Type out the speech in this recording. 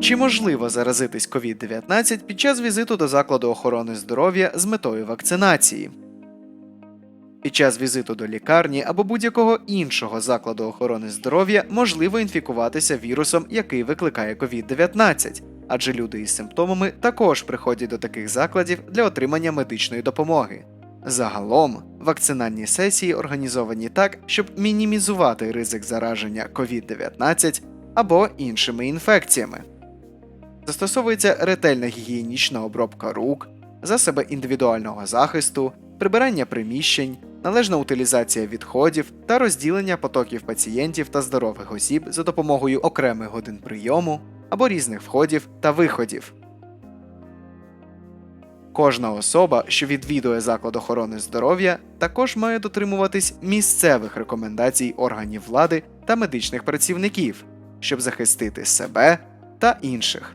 Чи можливо заразитись COVID-19 під час візиту до закладу охорони здоров'я з метою вакцинації? Під час візиту до лікарні або будь-якого іншого закладу охорони здоров'я можливо інфікуватися вірусом, який викликає COVID-19, адже люди із симптомами також приходять до таких закладів для отримання медичної допомоги. Загалом, вакцинальні сесії організовані так, щоб мінімізувати ризик зараження COVID-19 або іншими інфекціями. Застосовується ретельна гігієнічна обробка рук, засоби індивідуального захисту, прибирання приміщень, належна утилізація відходів та розділення потоків пацієнтів та здорових осіб за допомогою окремих годин прийому або різних входів та виходів. Кожна особа, що відвідує заклад охорони здоров'я, також має дотримуватись місцевих рекомендацій органів влади та медичних працівників, щоб захистити себе та інших.